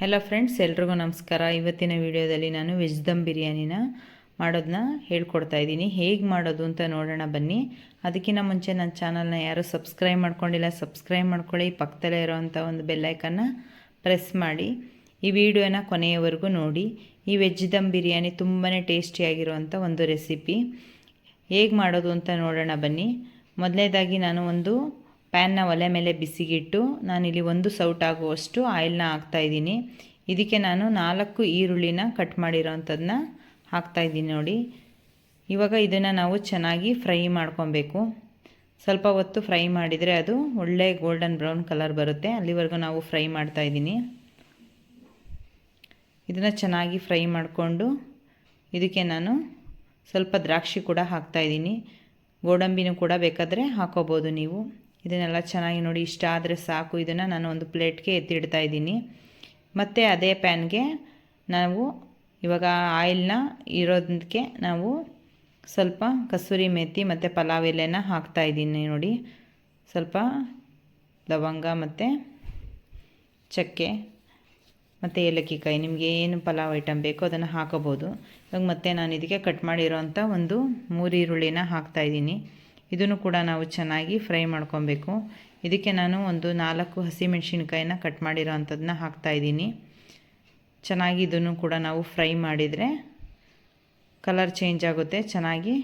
Hello friends ಎಲ್ರಿಗೂ ನಮಸ್ಕಾರ. ಇವತ್ತಿನ ವಿಡಿಯೋದಲ್ಲಿ ನಾನು ವೆಜ್ ದಮ್ ಬಿರಿಯಾನಿನ ಮಾಡೋದನ್ನ ಹೇಳ್ಕೊಡ್ತಾ ಇದ್ದೀನಿ. ಹೇಗೆ ಮಾಡೋದು ಅಂತ ನೋಡೋಣ ಬನ್ನಿ. ಅದಕ್ಕಿಂತ ಮುಂಚೆ ನನ್ನ ಚಾನಲ್ನ ಯಾರು ಸಬ್ಸ್ಕ್ರೈಬ್ ಮಾಡ್ಕೊಂಡಿಲ್ಲ ಸಬ್ಸ್ಕ್ರೈಬ್ ಮಾಡ್ಕೊಳ್ಳಿ. ಪಕ್ಕದಲ್ಲೇ ಇರೋವಂಥ ಒಂದು ಬೆಲ್ಲೈಕನ್ನ ಪ್ರೆಸ್ ಮಾಡಿ. ಈ ವಿಡಿಯೋನ ಕೊನೆಯವರೆಗೂ ನೋಡಿ. ಈ ವೆಜ್ ದಮ್ ಬಿರಿಯಾನಿ ತುಂಬಾ ಟೇಸ್ಟಿಯಾಗಿರುವಂಥ ಒಂದು ರೆಸಿಪಿ ಹೇಗೆ ಮಾಡೋದು ಅಂತ ನೋಡೋಣ ಬನ್ನಿ. ಮೊದಲನೇದಾಗಿ ನಾನು ಒಂದು ಪ್ಯಾನ್ನ ಒಲೆ ಮೇಲೆ ಬಿಸಿಗಿಟ್ಟು ನಾನಿಲ್ಲಿ ಒಂದು ಸೌಟ್ ಆಗುವಷ್ಟು ಆಯಿಲ್ನ ಹಾಕ್ತಾಯಿದ್ದೀನಿ ಇದಕ್ಕೆ ನಾನು ನಾಲ್ಕು ಈರುಳ್ಳಿನ ಕಟ್ ಮಾಡಿರೋವಂಥದ್ದನ್ನ ಹಾಕ್ತಾಯಿದ್ದೀನಿ ನೋಡಿ. ಇವಾಗ ಇದನ್ನು ನಾವು ಚೆನ್ನಾಗಿ ಫ್ರೈ ಮಾಡ್ಕೊಬೇಕು. ಸ್ವಲ್ಪ ಹೊತ್ತು ಫ್ರೈ ಮಾಡಿದರೆ ಅದು ಒಳ್ಳೆ ಗೋಲ್ಡನ್ ಬ್ರೌನ್ ಕಲರ್ ಬರುತ್ತೆ. ಅಲ್ಲಿವರೆಗೂ ನಾವು ಫ್ರೈ ಮಾಡ್ತಾಯಿದ್ದೀನಿ ಇದನ್ನು ಚೆನ್ನಾಗಿ ಫ್ರೈ ಮಾಡಿಕೊಂಡು ಇದಕ್ಕೆ ನಾನು ಸ್ವಲ್ಪ ದ್ರಾಕ್ಷಿ ಕೂಡ ಹಾಕ್ತಾಯಿದ್ದೀನಿ ಗೋಡಂಬಿನೂ ಕೂಡ ಬೇಕಾದರೆ ಹಾಕೋಬೋದು ನೀವು. ಇದನ್ನೆಲ್ಲ ಚೆನ್ನಾಗಿ ನೋಡಿ ಇಷ್ಟ ಆದರೆ ಸಾಕು. ಇದನ್ನು ನಾನು ಒಂದು ಪ್ಲೇಟ್ಗೆ ಎತ್ತಿಡ್ತಾ ಇದ್ದೀನಿ. ಮತ್ತು ಅದೇ ಪ್ಯಾನ್ಗೆ ನಾವು ಇವಾಗ ಆಯಿಲ್ನ ಇರೋದಕ್ಕೆ ನಾವು ಸ್ವಲ್ಪ ಕಸೂರಿ ಮೆಥಿ ಮತ್ತು ಪಲಾವ್ ಎಲೆನ ಹಾಕ್ತಾಯಿದ್ದೀನಿ ನೋಡಿ. ಸ್ವಲ್ಪ ಲವಂಗ ಮತ್ತು ಚಕ್ಕೆ ಮತ್ತು ಏಲಕ್ಕಿ ಕಾಯಿ ನಿಮಗೆ ಏನು ಪಲಾವ್ ಐಟಮ್ ಬೇಕೋ ಅದನ್ನು ಹಾಕೋಬೋದು ಇವಾಗ ಮತ್ತೆ ನಾನು ಇದಕ್ಕೆ ಕಟ್ ಮಾಡಿರೋ ಒಂದು ಮೂರು ಈರುಳ್ಳಿನ ಹಾಕ್ತಾಯಿದ್ದೀನಿ ಇದನ್ನು ಕೂಡ ನಾವು ಚೆನ್ನಾಗಿ ಫ್ರೈ ಮಾಡ್ಕೊಬೇಕು. ಇದಕ್ಕೆ ನಾನು ಒಂದು ನಾಲ್ಕು ಹಸಿಮೆಣ್ಸಿನ್ಕಾಯಿನ ಕಟ್ ಮಾಡಿರೋ ಅಂಥದ್ದನ್ನ ಹಾಕ್ತಾಯಿದ್ದೀನಿ ಚೆನ್ನಾಗಿ ಇದನ್ನು ಕೂಡ ನಾವು ಫ್ರೈ ಮಾಡಿದರೆ ಕಲರ್ ಚೇಂಜ್ ಆಗುತ್ತೆ, ಚೆನ್ನಾಗಿ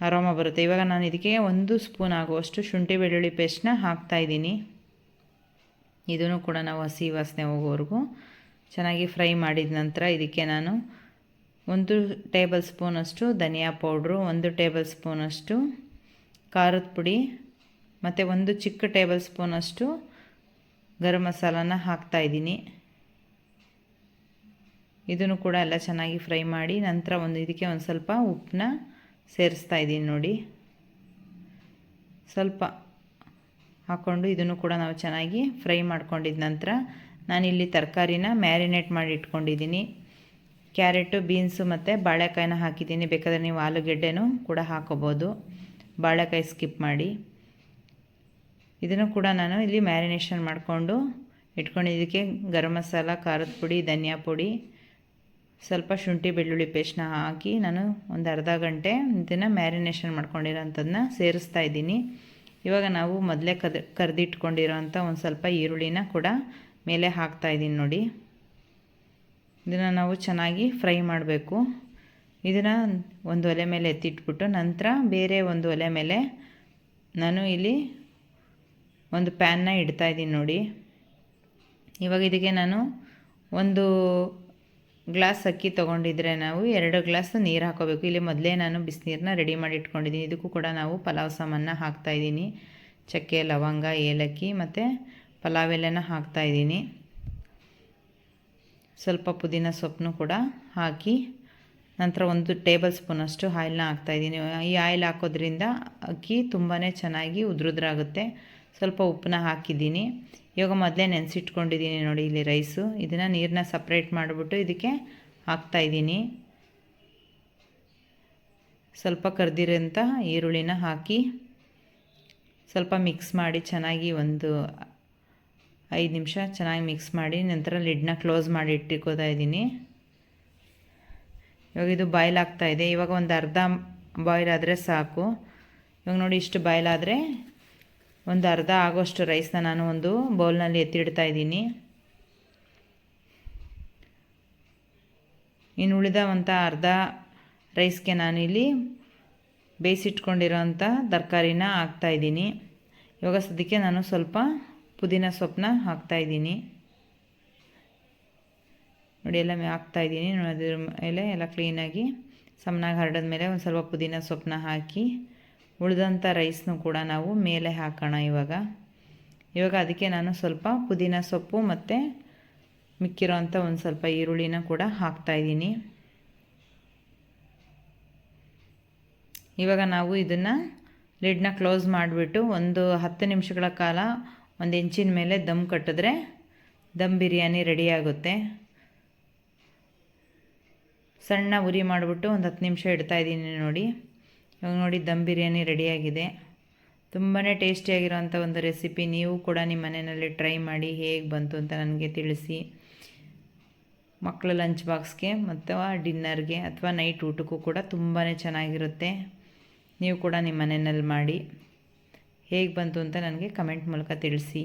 ಆರಾಮ ಬರುತ್ತೆ. ಇವಾಗ ನಾನು ಇದಕ್ಕೆ ಒಂದು ಸ್ಪೂನ್ ಆಗುವಷ್ಟು ಶುಂಠಿ ಬೆಳ್ಳುಳ್ಳಿ ಪೇಸ್ಟ್ನ ಹಾಕ್ತಾಯಿದ್ದೀನಿ ಇದನ್ನು ಕೂಡ ನಾವು ಹಸಿ ವಾಸನೆ ಹೋಗೋವರೆಗೂ ಚೆನ್ನಾಗಿ ಫ್ರೈ ಮಾಡಿದ ನಂತರ ಇದಕ್ಕೆ ನಾನು ಒಂದು ಟೇಬಲ್ ಸ್ಪೂನಷ್ಟು ಧನಿಯಾ ಪೌಡ್ರು, ಒಂದು ಟೇಬಲ್ ಸ್ಪೂನಷ್ಟು ಖಾರದ ಪುಡಿ, ಮತ್ತು ಒಂದು ಚಿಕ್ಕ ಟೇಬಲ್ ಸ್ಪೂನಷ್ಟು ಗರಂ ಮಸಾಲಾನ ಹಾಕ್ತಾಯಿದ್ದೀನಿ ಇದನ್ನು ಕೂಡ ಎಲ್ಲ ಚೆನ್ನಾಗಿ ಫ್ರೈ ಮಾಡಿ ನಂತರ ಒಂದು ಇದಕ್ಕೆ ಒಂದು ಸ್ವಲ್ಪ ಉಪ್ಪನ್ನ ಸೇರಿಸ್ತಾ ಇದ್ದೀನಿ ನೋಡಿ. ಸ್ವಲ್ಪ ಹಾಕ್ಕೊಂಡು ಇದನ್ನು ಕೂಡ ನಾವು ಚೆನ್ನಾಗಿ ಫ್ರೈ ಮಾಡ್ಕೊಂಡಿದ್ದ ನಂತರ ನಾನಿಲ್ಲಿ ತರಕಾರಿನ ಮ್ಯಾರಿನೇಟ್ ಮಾಡಿ ಇಟ್ಕೊಂಡಿದ್ದೀನಿ. ಕ್ಯಾರೆಟು, ಬೀನ್ಸು ಮತ್ತು ಬಾಳೆಕಾಯಿನ ಹಾಕಿದ್ದೀನಿ. ಬೇಕಾದರೆ ನೀವು ಆಲೂಗೆಡ್ಡೆನೂ ಕೂಡ ಹಾಕೋಬೋದು. ಬಾಳೆಕಾಯಿ ಸ್ಕಿಪ್ ಮಾಡಿ. ಇದನ್ನು ಕೂಡ ನಾನು ಇಲ್ಲಿ ಮ್ಯಾರಿನೇಷನ್ ಮಾಡಿಕೊಂಡು ಇಟ್ಕೊಂಡಿದ್ದಕ್ಕೆ ಗರಂ ಮಸಾಲ, ಖಾರದ ಪುಡಿ, ಧನಿಯಾ ಪುಡಿ, ಸ್ವಲ್ಪ ಶುಂಠಿ ಬೆಳ್ಳುಳ್ಳಿ ಪೇಸ್ಟ್ನ ಹಾಕಿ ನಾನು ಒಂದು ಅರ್ಧ ಗಂಟೆ ಇದನ್ನು ಮ್ಯಾರಿನೇಷನ್ ಮಾಡ್ಕೊಂಡಿರೋಂಥದ್ದನ್ನ ಸೇರಿಸ್ತಾ ಇದ್ದೀನಿ. ಇವಾಗ ನಾವು ಮೊದಲೇ ಕದ್, ಕರೆದಿಟ್ಕೊಂಡಿರೋಂಥ ಒಂದು ಸ್ವಲ್ಪ ಈರುಳ್ಳಿನ ಕೂಡ ಮೇಲೆ ಹಾಕ್ತಾ ಇದ್ದೀನಿ ನೋಡಿ. ಇದನ್ನು ನಾವು ಚೆನ್ನಾಗಿ ಫ್ರೈ ಮಾಡಬೇಕು. ಇದನ್ನು ಒಂದು ಒಲೆ ಮೇಲೆ ಎತ್ತಿಟ್ಬಿಟ್ಟು ನಂತರ ಬೇರೆ ಒಂದು ಒಲೆ ಮೇಲೆ ನಾನು ಇಲ್ಲಿ ಒಂದು ಪ್ಯಾನ್ನ ಇಡ್ತಾ ಇದ್ದೀನಿ ನೋಡಿ. ಇವಾಗ ಇದಕ್ಕೆ ನಾನು ಒಂದು ಗ್ಲಾಸ್ ಅಕ್ಕಿ ತೊಗೊಂಡಿದ್ರೆ ನಾವು ಎರಡು ಗ್ಲಾಸ್ ನೀರು ಹಾಕೋಬೇಕು. ಇಲ್ಲಿ ಮೊದಲೇ ನಾನು ಬಿಸಿನೀರನ್ನ ರೆಡಿ ಮಾಡಿ ಇಟ್ಕೊಂಡಿದ್ದೀನಿ. ಇದಕ್ಕೂ ಕೂಡ ನಾವು ಪಲಾವ್ ಸಾಮಾನ ಹಾಕ್ತಾಯಿದ್ದೀನಿ ಚಕ್ಕೆ, ಲವಂಗ, ಏಲಕ್ಕಿ ಮತ್ತು ಪಲಾವ್ ಎಲೆನ ಹಾಕ್ತಾಯಿದ್ದೀನಿ ಸ್ವಲ್ಪ ಪುದೀನ ಸೊಪ್ಪನ್ನು ಕೂಡ ಹಾಕಿ ನಂತರ ಒಂದು ಟೇಬಲ್ ಸ್ಪೂನಷ್ಟು ಆಯಿಲ್ನ ಹಾಕ್ತಾಯಿದ್ದೀನಿ ಈ ಆಯಿಲ್ ಹಾಕೋದ್ರಿಂದ ಅಕ್ಕಿ ತುಂಬಾ ಚೆನ್ನಾಗಿ ಉದುರುದ್ರಾಗುತ್ತೆ. ಸ್ವಲ್ಪ ಉಪ್ಪನ್ನ ಹಾಕಿದ್ದೀನಿ. ಇವಾಗ ಮೊದಲೇ ನೆನೆಸಿಟ್ಕೊಂಡಿದ್ದೀನಿ ನೋಡಿ ಇಲ್ಲಿ ರೈಸು. ಇದನ್ನು ನೀರನ್ನ ಸಪ್ರೇಟ್ ಮಾಡಿಬಿಟ್ಟು ಇದಕ್ಕೆ ಹಾಕ್ತಾಯಿದ್ದೀನಿ ಸ್ವಲ್ಪ ಕರೆದಿರೋಂಥ ಈರುಳ್ಳಿನ ಹಾಕಿ ಸ್ವಲ್ಪ ಮಿಕ್ಸ್ ಮಾಡಿ ಚೆನ್ನಾಗಿ ಒಂದು ಐದು ನಿಮಿಷ ಚೆನ್ನಾಗಿ ಮಿಕ್ಸ್ ಮಾಡಿ ನಂತರ ಲಿಡ್ನ ಕ್ಲೋಸ್ ಮಾಡಿ ಇಟ್ಟಿಕೋತಾ ಇದ್ದೀನಿ. ಇವಾಗ ಇದು ಬಾಯ್ಲ್ ಆಗ್ತಾ ಇದೆ. ಇವಾಗ ಒಂದು ಅರ್ಧ ಬಾಯ್ಲ್ ಆದರೆ ಸಾಕು. ಇವಾಗ ನೋಡಿ ಇಷ್ಟು ಬಾಯ್ಲ್ ಆದರೆ ಒಂದು ಅರ್ಧ ಆಗೋಷ್ಟು ರೈಸ್ನ ನಾನು ಒಂದು ಬೌಲ್ನಲ್ಲಿ ಎತ್ತಿಡ್ತಾ ಇದ್ದೀನಿ. ಇನ್ನು ಉಳಿದವಂಥ ಅರ್ಧ ರೈಸ್ಗೆ ನಾನಿಲ್ಲಿ ಬೇಯಿಸಿಟ್ಕೊಂಡಿರೋಂಥ ತರಕಾರಿನ ಹಾಕ್ತಾಯಿದ್ದೀನಿ ಇವಾಗ ಸದ್ಯಕ್ಕೆ ನಾನು ಸ್ವಲ್ಪ ಪುದೀನ ಸೊಪ್ಪನ್ನ ಹಾಕ್ತಾಯಿದ್ದೀನಿ ನೋಡಿ ಎಲ್ಲ ಹಾಕ್ತಾಯಿದ್ದೀನಿ ಅದ್ರ ಮೇಲೆ ಎಲ್ಲ ಕ್ಲೀನಾಗಿ ಸಮನಾಗಿ ಹರಡಿದ ಮೇಲೆ ಒಂದು ಸ್ವಲ್ಪ ಪುದೀನ ಸೊಪ್ಪನ್ನ ಹಾಕಿ ಉಳಿದಂಥ ರೈಸ್ನೂ ಕೂಡ ನಾವು ಮೇಲೆ ಹಾಕೋಣ ಇವಾಗ. ಇವಾಗ ಅದಕ್ಕೆ ನಾನು ಸ್ವಲ್ಪ ಪುದೀನ ಸೊಪ್ಪು ಮತ್ತು ಮಿಕ್ಕಿರೋ ಅಂಥ ಒಂದು ಸ್ವಲ್ಪ ಈರುಳ್ಳಿನ ಕೂಡ ಹಾಕ್ತಾಯಿದ್ದೀನಿ ಇವಾಗ ನಾವು ಇದನ್ನು ಲಿಡ್ನ ಕ್ಲೋಸ್ ಮಾಡಿಬಿಟ್ಟು ಒಂದು ಹತ್ತು ನಿಮಿಷಗಳ ಕಾಲ ಒಂದು ಇಂಚಿನ ಮೇಲೆ ದಮ್ ಕಟ್ಟಿದ್ರೆ ದಮ್ ಬಿರಿಯಾನಿ ರೆಡಿ ಆಗುತ್ತೆ. ಸಣ್ಣ ಉರಿ ಮಾಡಿಬಿಟ್ಟು ಒಂದು ಹತ್ತು ನಿಮಿಷ ಇಡ್ತಾ ಇದ್ದೀನಿ ನೋಡಿ. ಇವಾಗ ನೋಡಿ ದಮ್ ಬಿರಿಯಾನಿ ರೆಡಿಯಾಗಿದೆ. ತುಂಬಾ ಟೇಸ್ಟಿಯಾಗಿರೋಂಥ ಒಂದು ರೆಸಿಪಿ ನೀವು ಕೂಡ ನಿಮ್ಮ ಮನೆಯಲ್ಲಿ ಟ್ರೈ ಮಾಡಿ ಹೇಗೆ ಬಂತು ಅಂತ ನನಗೆ ತಿಳಿಸಿ. ಮಕ್ಕಳ ಲಂಚ್ ಬಾಕ್ಸ್ಗೆ ಮತ್ತು ಡಿನ್ನರ್ಗೆ ಅಥವಾ ನೈಟ್ ಊಟಕ್ಕೂ ಕೂಡ ತುಂಬಾ ಚೆನ್ನಾಗಿರುತ್ತೆ. ನೀವು ಕೂಡ ನಿಮ್ಮ ಮನೆಯಲ್ಲಿ ಮಾಡಿ ಹೇಗೆ ಬಂತು ಅಂತ ನನಗೆ ಕಮೆಂಟ್ ಮೂಲಕ ತಿಳಿಸಿ.